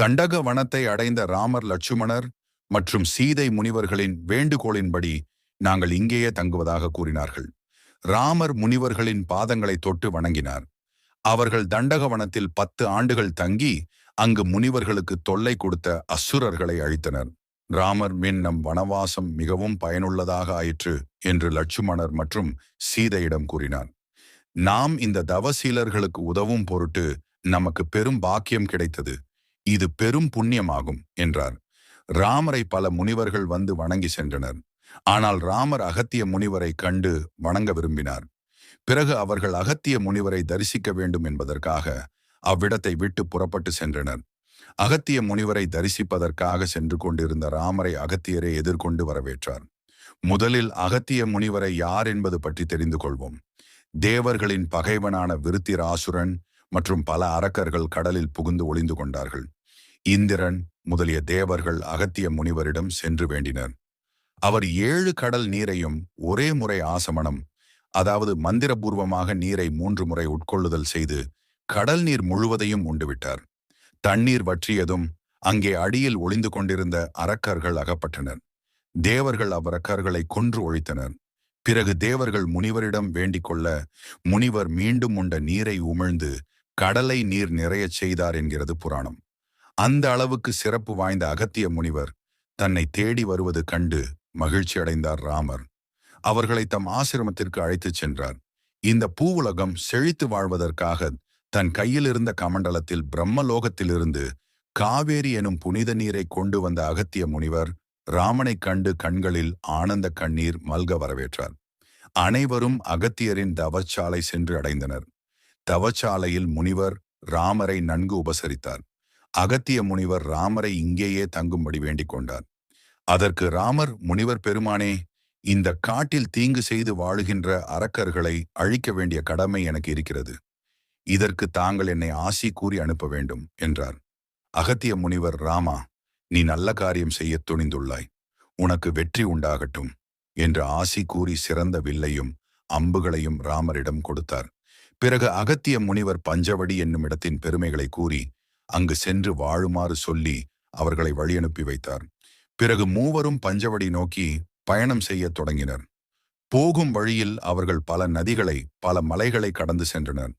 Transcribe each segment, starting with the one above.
தண்டக வனத்தை அடைந்த ராமர் லட்சுமணர் மற்றும் சீதை முனிவர்களின் வேண்டுகோளின்படி நாங்கள் இங்கேயே தங்குவதாக கூறினார்கள். ராமர் முனிவர்களின் பாதங்களை தொட்டு வணங்கினார். அவர்கள் தண்டகவனத்தில் பத்து ஆண்டுகள் தங்கி அங்கு முனிவர்களுக்கு தொல்லை கொடுத்த அசுரர்களை அழித்தனர். ராமர் மின் நம் வனவாசம் மிகவும் பயனுள்ளதாக ஆயிற்று என்று லட்சுமணர் மற்றும் சீதையிடம் கூறினார். நாம் இந்த தவசீலர்களுக்கு உதவும் பொருட்டு நமக்கு பெரும் பாக்கியம் கிடைத்தது. இது பெரும் புண்ணியமாகும் என்றார். ராமரை பல முனிவர்கள் வந்து வணங்கி சென்றனர். ஆனால் ராமர் அகத்திய முனிவரை கண்டு வணங்க விரும்பினார். பிறகு அவர்கள் அகத்திய முனிவரை தரிசிக்க வேண்டும் என்பதற்காக அவ்விடத்தை விட்டு புறப்பட்டு சென்றனர். அகத்திய முனிவரை தரிசிப்பதற்காக சென்று கொண்டிருந்த ராமரை அகத்தியரை எதிர்கொண்டு வரவேற்றார். முதலில் அகத்திய முனிவரை யார் என்பது பற்றி தெரிந்து கொள்வோம். தேவர்களின் பகைவனான விருத்திராசுரன் மற்றும் பல அரக்கர்கள் கடலில் புகுந்து ஒளிந்து கொண்டார்கள். இந்திரன் முதலிய தேவர்கள் அகத்திய முனிவரிடம் சென்று வேண்டினர். அவர் ஏழு கடல் நீரையும் ஒரே முறை ஆசமனம் அதாவது மந்திரபூர்வமாக நீரை மூன்று முறை உட்கொள்ளுதல் செய்து கடல் நீர் முழுவதையும் உண்டுவிட்டார். தண்ணீர் வற்றியதும் அங்கே அடியில் ஒளிந்து கொண்டிருந்த அரக்கர்கள் அகப்பட்டனர். தேவர்கள் அவ்வரக்கர்களை கொன்று ஒழித்தனர். பிறகு தேவர்கள் முனிவரிடம் வேண்டிக் கொள்ள முனிவர் மீண்டும் உண்ட நீரை உமிழ்ந்து கடலை நீர் நிறையச் செய்தார் என்கிறது புராணம். அந்த அளவுக்கு சிறப்பு வாய்ந்த அகத்திய முனிவர் தன்னை தேடி வருவது கண்டு மகிழ்ச்சி அடைந்தார் ராமர். அவர்களை தம் ஆசிரமத்திற்கு அழைத்துச் சென்றார். இந்த பூவுலகம் செழித்து வாழ்வதற்காக தன் கையில் இருந்த கமண்டலத்தில் பிரம்மலோகத்திலிருந்து காவேரி எனும் புனித நீரை கொண்டு வந்த அகத்திய முனிவர் ராமனைக் கண்டு கண்களில் ஆனந்த கண்ணீர் மல்க வரவேற்றார். அனைவரும் அகத்தியரின் தவச்சாலை சென்று அடைந்தனர். தவச்சாலையில் முனிவர் ராமரை நன்கு உபசரித்தார். அகத்திய முனிவர் ராமரை இங்கேயே தங்கும்படி வேண்டிக் கொண்டார். அதற்கு ராமர் முனிவர் பெருமானே இந்த காட்டில் தீங்கு செய்து வாழுகின்ற அரக்கர்களை அழிக்க வேண்டிய கடமை எனக்கு இருக்கிறது. இதற்கு தாங்கள் என்னை ஆசி கூறி அனுப்ப வேண்டும் என்றார். அகத்திய முனிவர் ராமா நீ நல்ல காரியம் செய்ய துணிந்துள்ளாய். உனக்கு வெற்றி உண்டாகட்டும் என்று ஆசி கூறி சிறந்த வில்லையும் அம்புகளையும் ராமரிடம் கொடுத்தார். பிறகு அகத்திய முனிவர் பஞ்சவடி என்னும் இடத்தின் பெருமைகளை கூறி அங்கு சென்று வாழுமாறு சொல்லி அவர்களை வழியனுப்பி வைத்தார். பிறகு மூவரும் பஞ்சவடி நோக்கி பயணம் செய்யத் தொடங்கினர். போகும் வழியில் அவர்கள் பல நதிகளை பல மலைகளை கடந்து சென்றனர்.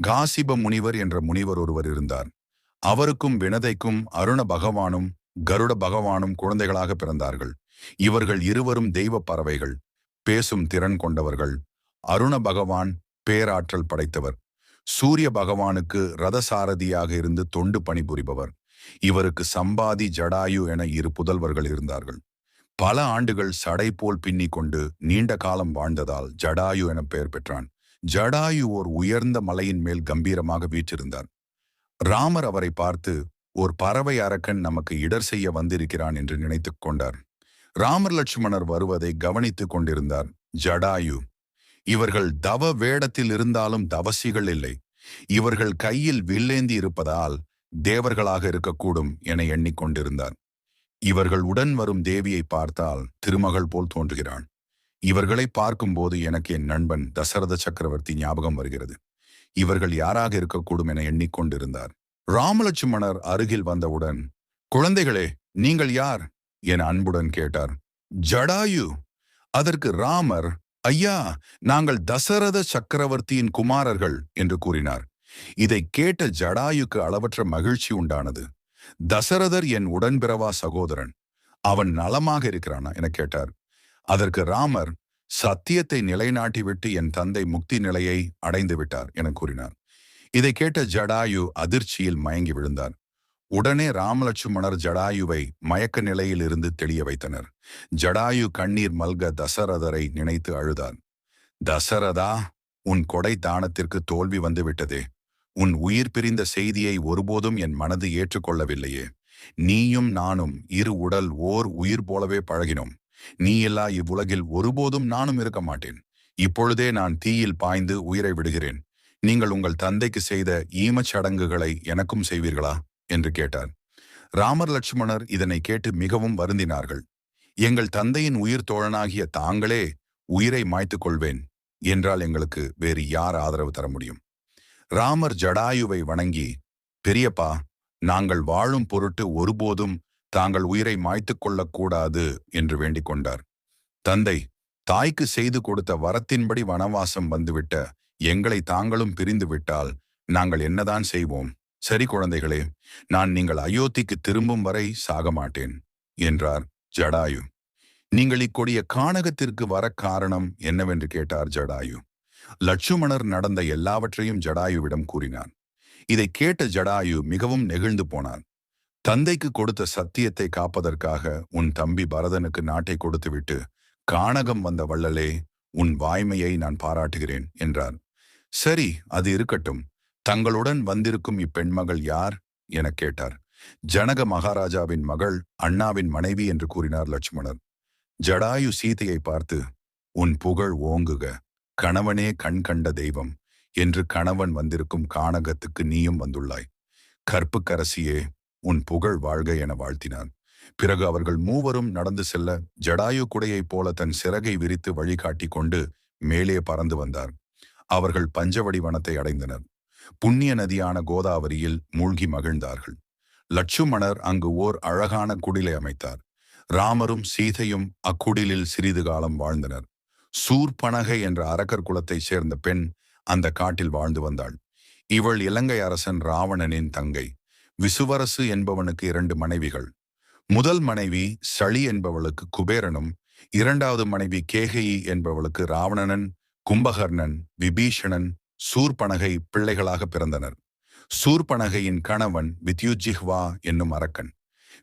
காசிப முனிவர் என்ற முனிவர் ஒருவர் இருந்தார். அவருக்கும் வினதைக்கும் அருண பகவானும் கருட பகவானும் குழந்தைகளாக பிறந்தார்கள். இவர்கள் இருவரும் தெய்வ பறவைகள் பேசும் திறன் கொண்டவர்கள். அருண பகவான் பேராற்றல் படைத்தவர். சூரிய பகவானுக்கு ரதசாரதியாக இருந்து தொண்டு பணிபுரிபவர். இவருக்கு சம்பாதி ஜடாயு என இரு புதல்வர்கள் இருந்தார்கள். பல ஆண்டுகள் சடை போல் பின்னிக் கொண்டு நீண்ட காலம் வாழ்ந்ததால் ஜடாயு என பெயர் பெற்றான். ஜடாயு ஓர் உயர்ந்த மலையின் மேல் கம்பீரமாக வீற்றிருந்தார். ராமர் அவரை பார்த்து ஒரு பறவை அரக்கன் நமக்கு இடர் செய்ய வந்திருக்கிறான் என்று நினைத்துக் கொண்டார். ராமர் லட்சுமணர் வருவதை கவனித்துக் கொண்டிருந்தார் ஜடாயு. இவர்கள் தவ வேடத்தில் இருந்தாலும் தவசிகள் இல்லை. இவர்கள் கையில் வில்லேந்தி இருப்பதால் தேவர்களாக இருக்கக்கூடும் என எண்ணிக்கொண்டிருந்தார். இவர்கள் உடன் வரும் தேவியை பார்த்தால் திருமகள் போல் தோன்றுகிறான். இவர்களை பார்க்கும்போது எனக்கு என் நண்பன் தசரத சக்கரவர்த்தி ஞாபகம் வருகிறது. இவர்கள் யாராக இருக்கக்கூடும் என எண்ணிக்கொண்டிருந்தார். ராமலட்சுமணர் அருகில் வந்தவுடன் குழந்தைகளே நீங்கள் யார்? என அன்புடன் கேட்டார். ஜடாயு. அதற்கு ராமர் ஐயா நாங்கள் தசரத சக்கரவர்த்தியின் குமாரர்கள் என்று கூறினார். இதை கேட்ட ஜடாயுக்கு அளவற்ற மகிழ்ச்சி உண்டானது. தசரதர் என் உடன்பிறவா சகோதரன். அவன் நலமாக இருக்கிறானா? என கேட்டார். அதற்கு ராமர் சத்தியத்தை நிலைநாட்டிவிட்டு என் தந்தை முக்தி நிலையை அடைந்து விட்டார் என கூறினார். இதை கேட்ட ஜடாயு அதிர்ச்சியில் மயங்கி விழுந்தார். உடனே ராமலட்சுமணர் ஜடாயுவை மயக்க நிலையிலிருந்து தெளிய வைத்தனர். ஜடாயு கண்ணீர் மல்க தசரதரை நினைத்து அழுதான் தசரதா உன் கொடை தானத்திற்கு தோல்வி வந்துவிட்டதே. உன் உயிர் பிரிந்த செய்தியை ஒருபோதும் என் மனது ஏற்றுக்கொள்ளவில்லையே. நீயும் நானும் இரு உடல் ஓர் உயிர் போலவே பழகினோம். நீயில்லா இவ்வுலகில் ஒருபோதும் நானும் இருக்க மாட்டேன். இப்பொழுதே நான் தீயில் பாய்ந்து உயிரை விடுகிறேன். நீங்கள் உங்கள் தந்தைக்கு செய்த ஈமச் சடங்குகளை எனக்கும் செய்வீர்களா? என்று கேட்டார். ராமர் லட்சுமணர் இதனை கேட்டு மிகவும் வருந்தினார்கள். எங்கள் தந்தையின் உயிர் தோழனாகிய தாங்களே உயிரை மாய்த்துக் கொள்வேன் என்றால் எங்களுக்கு வேறு யார் ஆதரவு தர முடியும்? ராமர் ஜடாயுவை வணங்கி பெரியப்பா நாங்கள் வாழும் பொருட்டு ஒருபோதும் தாங்கள் உயிரை மாய்த்துக் கொள்ளக்கூடாது என்று வேண்டிக் கொண்டார். தந்தை தாய்க்கு செய்து கொடுத்த வரத்தின்படி வனவாசம் வந்துவிட்ட எங்களை தாங்களும் பிரிந்து விட்டால் நாங்கள் என்னதான் செய்வோம்? சரி குழந்தைகளே நான் நீங்கள் அயோத்திக்கு திரும்பும் வரை சாக மாட்டேன் என்றார் ஜடாயு. நீங்கள் இக்கொடிய காணகத்திற்கு வர காரணம் என்னவென்று கேட்டார் ஜடாயு. லட்சுமணர் நடந்த எல்லாவற்றையும் ஜடாயுவிடம் கூறினார். இதை கேட்ட ஜடாயு மிகவும் நெகிழ்ந்து போனார். தந்தைக்கு கொடுத்த சத்தியத்தை காப்பதற்காக உன் தம்பி பரதனுக்கு நாட்டை கொடுத்துவிட்டு காணகம் வந்த வள்ளலே உன் வாய்மையை நான் பாராட்டுகிறேன் என்றார். சரி அது இருக்கட்டும். தங்களுடன் வந்திருக்கும் இப்பெண்மகள் யார்? எனக் கேட்டார். ஜனக மகாராஜாவின் மகள் அண்ணாவின் மனைவி என்று கூறினார் லட்சுமணர். ஜடாயு சீதையை பார்த்து உன் புகழ் ஓங்குக. கணவனே கண் கண்ட தெய்வம். என்று கணவன் வந்திருக்கும் கானகத்துக்கு நீயும் வந்துள்ளாய். கற்புக்கரசியே உன் புகழ் வாழ்க என வாழ்த்தினான் பிறகு அவர்கள் மூவரும் நடந்து செல்ல ஜடாயு குடையைப் போல தன் சிறகை விரித்து வழிகாட்டி கொண்டு மேலே பறந்து வந்தார். அவர்கள் பஞ்சவடி வனத்தை அடைந்தனர். புண்ணிய நதியான கோதாவரியில் மூழ்கி மகிழ்ந்தார்கள். லட்சுமணர் அங்கு ஓர் அழகான குடிலை அமைத்தார். ராமரும் சீதையும் அக்குடிலில் சிறிது காலம் வாழ்ந்தனர். சூர்பனகை என்ற அரக்கர் குலத்தைச் சேர்ந்த பெண் அந்த காட்டில் வாழ்ந்து வந்தாள். இவள் இலங்கை அரசன் ராவணனின் தங்கை. விசுவரசு என்பவனுக்கு இரண்டு மனைவிகள். முதல் மனைவி சளி என்பவளுக்கு குபேரனும் இரண்டாவது மனைவி கேகையி என்பவளுக்கு ராவணனன் கும்பகர்ணன் விபீஷணன் சூர்பனகை பிள்ளைகளாக பிறந்தனர். சூர்பனகையின் கணவன் வித்யுஜிஹ்வா என்னும் அரக்கன்.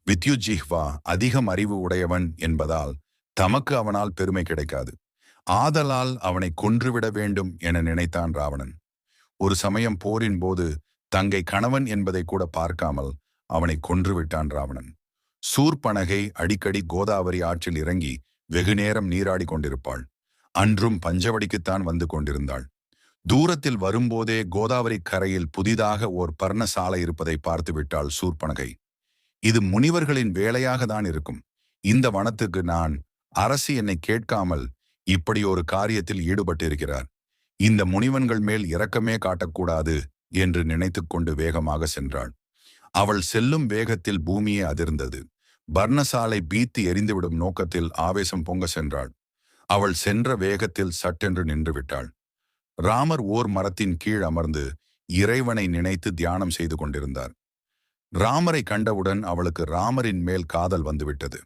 வித்யுஜிஹ்வா அதிகம் அறிவு உடையவன் என்பதால் தமக்கு அவனால் பெருமை கிடைக்காது. ஆதலால் அவனை கொன்றுவிட வேண்டும் என நினைத்தான் ராவணன். ஒரு சமயம் போரின் போது தங்கை கணவன் என்பதை கூட பார்க்காமல் அவனை கொன்றுவிட்டான் ராவணன். சூர்பனகை அடிக்கடி கோதாவரி ஆற்றில் இறங்கி வெகுநேரம் நீராடி கொண்டிருப்பாள். அன்றும் பஞ்சவடிக்குத்தான் வந்து கொண்டிருந்தாள். தூரத்தில் வரும்போதே கோதாவரி கரையில் புதிதாக ஓர் பர்ணசாலை இருப்பதை பார்த்துவிட்டாள் சூர்பனகை. இது முனிவர்களின் வேலையாக தான் இருக்கும். இந்த வனத்துக்கு நான் அரசு என்னை கேட்காமல் இப்படி ஒரு காரியத்தில் ஈடுபட்டிருக்கிறார். இந்த முனிவன்கள் மேல் இரக்கமே காட்டக்கூடாது என்று நினைத்துக்கொண்டு வேகமாக சென்றாள். அவள் செல்லும் வேகத்தில் பூமியே அதிர்ந்தது. பர்ணசாலை பீத்து எரிந்துவிடும் நோக்கத்தில் ஆவேசம் பொங்க சென்றாள். அவள் சென்ற வேகத்தில் சட்டென்று நின்றுவிட்டாள். ராமர் ஓர் மரத்தின் கீழ் அமர்ந்து இறைவனை நினைத்து தியானம் செய்து கொண்டிருந்தார். ராமரை கண்டவுடன் அவளுக்கு ராமரின் மேல் காதல் வந்துவிட்டது.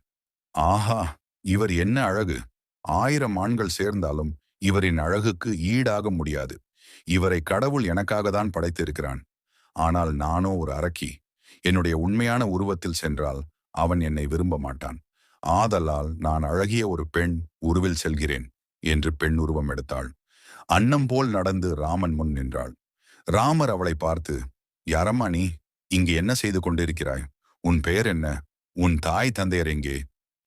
ஆஹா! இவர் என்ன அழகு! ஆயிரம் ஆண்கள் சேர்ந்தாலும் இவரின் அழகுக்கு ஈடாக முடியாது. இவரை கடவுள் எனக்காக தான் படைத்திருக்கிறான். ஆனால் நானோ ஒரு அரக்கி. என்னுடைய உண்மையான உருவத்தில் சென்றால் அவன் என்னை விரும்ப மாட்டான். ஆதலால் நான் அழகிய ஒரு பெண் உருவில் செல்கிறேன் என்று பெண் உருவம் எடுத்தாள். அன்னம் போல் நடந்து ராமன் முன் நின்றாள். ராமர் அவளை பார்த்து யாரம்மா நீ? இங்கு என்ன செய்து கொண்டிருக்கிறாய்? உன் பெயர் என்ன? உன் தாய் தந்தையர் எங்கே?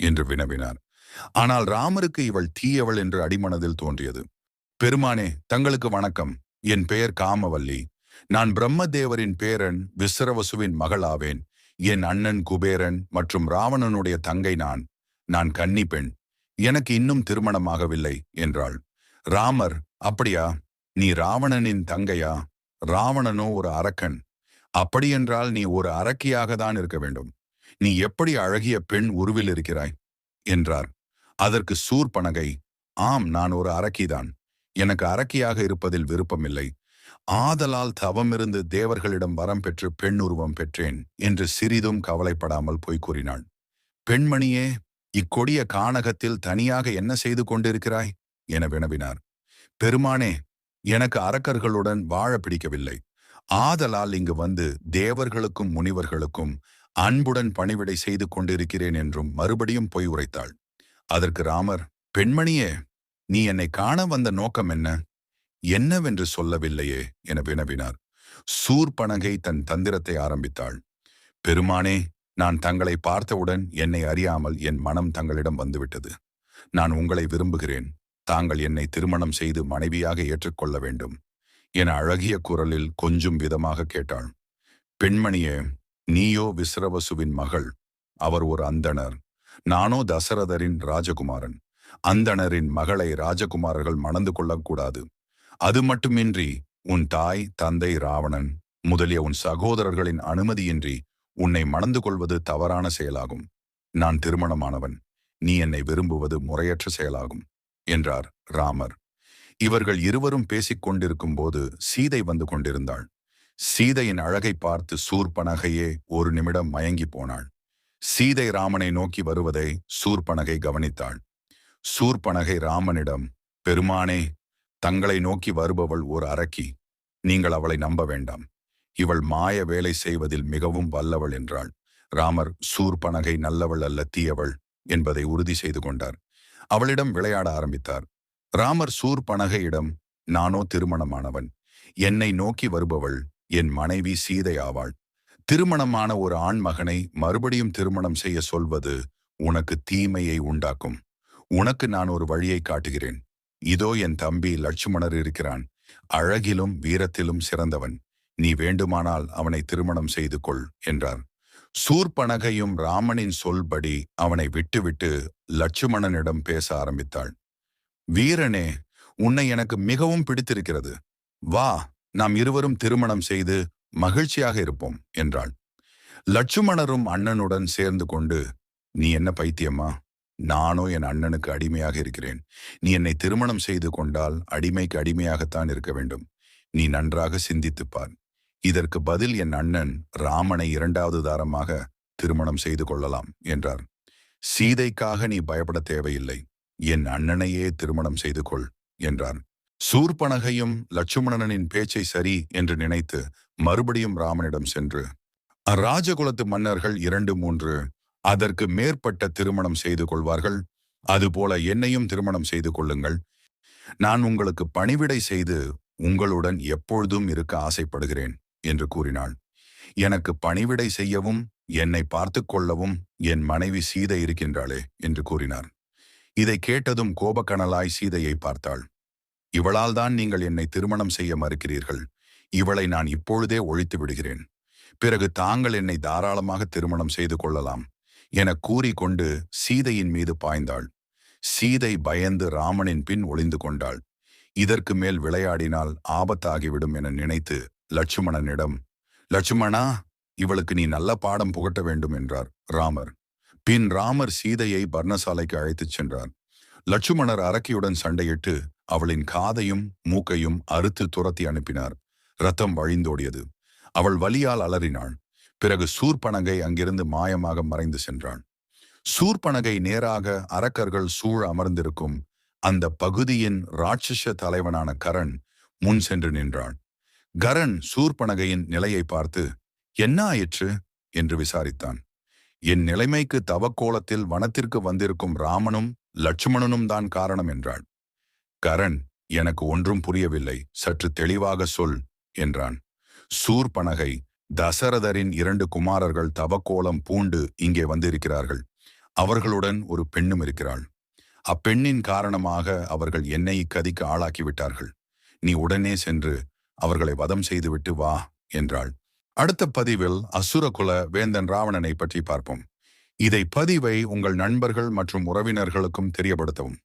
என்று வினவினார். ஆனால் ராமருக்கு இவள் தீயவள் என்று அடிமனதில் தோன்றியது. பெருமானே தங்களுக்கு வணக்கம். என் பெயர் காமவல்லி. நான் பிரம்மதேவரின் பேரன் விஸ்ரவசுவின் மகளாவேன். என் அண்ணன் குபேரன் மற்றும் ராவணனுடைய தங்கை நான். நான் கன்னி பெண் எனக்கு இன்னும் திருமணமாகவில்லை என்றாள். ராமர் அப்படியா? நீ ராவணனின் தங்கையா? ராவணனோ ஒரு அரக்கன். அப்படியென்றால் நீ ஒரு அரக்கியாக தான் இருக்க வேண்டும். நீ எப்படி அழகிய பெண் உருவில் இருக்கிறாய்? என்றார். அதற்கு சூர்பனகை ஆம் நான் ஒரு அரக்கிதான். எனக்கு அரக்கியாக இருப்பதில் விருப்பமில்லை. ஆதலால் தவமிருந்து தேவர்களிடம் வரம் பெற்று பெண் உருவம் பெற்றேன் என்று சிறிதும் கவலைப்படாமல் போய் கூறினாள். பெண்மணியே இக்கொடிய கானகத்தில் தனியாக என்ன செய்து கொண்டிருக்கிறாய்? என வினவினார். பெருமானே எனக்கு அரக்கர்களுடன் வாழ பிடிக்கவில்லை. ஆதலால் இங்கு வந்து தேவர்களுக்கும் முனிவர்களுக்கும் அன்புடன் பணிவிடை செய்து கொண்டிருக்கிறேன் என்றும் மறுபடியும் பொய் உரைத்தாள். அதற்கு ராமர் பெண்மணியே நீ என்னை காண வந்த நோக்கம் என்ன? என்னவென்று சொல்லவில்லையே? என வினவினார். சூர்பனகை தன் தந்திரத்தை ஆரம்பித்தாள். பெருமானே நான் தங்களை பார்த்தவுடன் என்னை அறியாமல் என் மனம் தங்களிடம் வந்துவிட்டது. நான் உங்களை விரும்புகிறேன். தாங்கள் என்னை திருமணம் செய்து மனைவியாக ஏற்றுக்கொள்ள வேண்டும் என அழகிய குரலில் கொஞ்சம் விதமாக கேட்டாள். பெண்மணியே நீயோ விஸ்ரவசுவின் மகள். அவர் ஒரு அந்தணர். நானோ தசரதரின் ராஜகுமாரன். அந்தணரின் மகளை ராஜகுமாரர்கள் மணந்து கொள்ளக்கூடாது. அது மட்டுமின்றி உன் தாய் தந்தை ராவணன் முதலிய உன் சகோதரர்களின் அனுமதியின்றி உன்னை மணந்து கொள்வது தவறான செயலாகும். நான் திருமணமானவன். நீ என்னை விரும்புவது முறையற்ற செயலாகும். என்றார் ராமர். இவர்கள் இருவரும் பேசிக் கொண்டிருக்கும் போது சீதை வந்து கொண்டிருந்தாள். சீதையின் அழகை பார்த்து சூர்பனகையே ஒரு நிமிடம் மயங்கி போனாள். சீதை ராமனை நோக்கி வருவதை சூர்பனகை கவனித்தாள். சூர்பனகை ராமனிடம் பெருமானே தங்களை நோக்கி வருபவள் ஒரு அரக்கி. நீங்கள் அவளை நம்ப வேண்டாம். இவள் மாய வேலை செய்வதில் மிகவும் வல்லவள் என்றாள். ராமர் சூர்பனகை நல்லவள் அல்ல தீயவள் என்பதை உறுதி செய்து கொண்டார். அவளிடம் விளையாட ஆரம்பித்தார். ராமர் சூர் பனகையிடம் நானோ திருமணமானவன். என்னை நோக்கி வருபவள் என் மனைவி சீதை ஆவாள். திருமணமான ஒரு ஆண் மகனை மறுபடியும் திருமணம் செய்ய சொல்வது உனக்கு தீமையை உண்டாக்கும். உனக்கு நான் ஒரு வழியை காட்டுகிறேன். இதோ என் தம்பி லட்சுமணர் இருக்கிறான். அழகிலும் வீரத்திலும் சிறந்தவன். நீ வேண்டுமானால் அவனை திருமணம் செய்து கொள் என்றார். சூர்பனகையும் ராமனின் சொல்படி அவனை விட்டுவிட்டு லட்சுமணனிடம் பேச ஆரம்பித்தாள். வீரனே உன்னை எனக்கு மிகவும் பிடித்திருக்கிறது. வா நாம் இருவரும் திருமணம் செய்து மகிழ்ச்சியாக இருப்போம் என்றாள். லட்சுமணரும் அண்ணனுடன் சேர்ந்து கொண்டு நீ என்ன பைத்தியமா நானோ என் அண்ணனுக்கு அடிமையாக இருக்கிறேன். நீ என்னை திருமணம் செய்து கொண்டால் அடிமைக்கு அடிமையாகத்தான் இருக்க வேண்டும். நீ நன்றாக சிந்தித்துப்பார் இதற்கு பதில் என் அண்ணன் ராமனை இரண்டாவது தாரமாக திருமணம் செய்து கொள்ளலாம் என்றார். சீதைக்காக நீ பயப்பட தேவையில்லை. என் அண்ணனையே திருமணம் செய்து கொள் என்றார். சூர்பனகையும் லட்சுமணனின் பேச்சை சரி என்று நினைத்து மறுபடியும் ராமனிடம் சென்று அராஜகுலத்து மன்னர்கள் இரண்டு மூன்று அதற்கு மேற்பட்ட திருமணம் செய்து கொள்வார்கள். அதுபோல என்னையும் திருமணம் செய்து கொள்ளுங்கள். நான் உங்களுக்கு பணிவிடை செய்து உங்களுடன் எப்பொழுதும் இருக்க ஆசைப்படுகிறேன். என்று கூறினாள். எனக்கு பணிவிடை செய்யவும் என்னை பார்த்து கொள்ளவும் என் மனைவி சீதை இருக்கின்றாளே என்று கூறினார். இதை கேட்டதும் கோபக்கணலாய் சீதையை பார்த்தாள். இவளால் தான் நீங்கள் என்னை திருமணம் செய்ய மறுக்கிறீர்கள். இவளை நான் இப்பொழுதே ஒழித்து விடுகிறேன். பிறகு தாங்கள் என்னை தாராளமாக திருமணம் செய்து கொள்ளலாம் என கூறிக்கொண்டு சீதையின் மீது பாய்ந்தாள். சீதை பயந்து ராமனின் பின் ஒளிந்து கொண்டாள். இதற்கு மேல் விளையாடினால் ஆபத்தாகிவிடும் என நினைத்து லட்சுமணனிடம் லட்சுமணா இவளுக்கு நீ நல்ல பாடம் புகட்ட வேண்டும் என்றார் ராமர். பின் ராமர் சீதையை பர்ணசாலைக்கு அழைத்துச் சென்றார். லட்சுமணர் அரக்கியுடன் சண்டையிட்டு அவளின் காதையும் மூக்கையும் அறுத்து துரத்தி அனுப்பினார். ரத்தம் வழிந்தோடியது. அவள் வலியால் அலறினாள். பிறகு சூர்பனகை அங்கிருந்து மாயமாக மறைந்து சென்றான். சூர்பனகை நேராக அரக்கர்கள் சூழ அமர்ந்திருக்கும் அந்த பகுதியின் ராட்சச தலைவனான கரண் முன் சென்று நின்றான். கரண் சூர்பனகையின் நிலையை பார்த்து என்ன ஆயிற்று? என்று விசாரித்தான். என் நிலைமைக்கு தவக்கோலத்தில் வனத்திற்கு வந்திருக்கும் ராமனும் லட்சுமணனும் தான் காரணம் என்றாள். கரண் எனக்கு ஒன்றும் புரியவில்லை. சற்று தெளிவாக சொல் என்றான். சூர்பனகை தசரதரின் இரண்டு குமாரர்கள் தவக்கோலம் பூண்டு இங்கே வந்திருக்கிறார்கள். அவர்களுடன் ஒரு பெண்ணும் இருக்கிறாள். அப்பெண்ணின் காரணமாக அவர்கள் என்னை இக்கதிக்கு ஆளாக்கிவிட்டார்கள் நீ உடனே சென்று அவர்களை வதம் செய்துவிட்டு வா என்றாள். அடுத்த பதிவில் அசுரகுல வேந்தன் ராவணனை பற்றி பார்ப்போம். இதை பதிவை உங்கள் நண்பர்கள் மற்றும் உறவினர்களுக்கும் தெரியப்படுத்தவும்.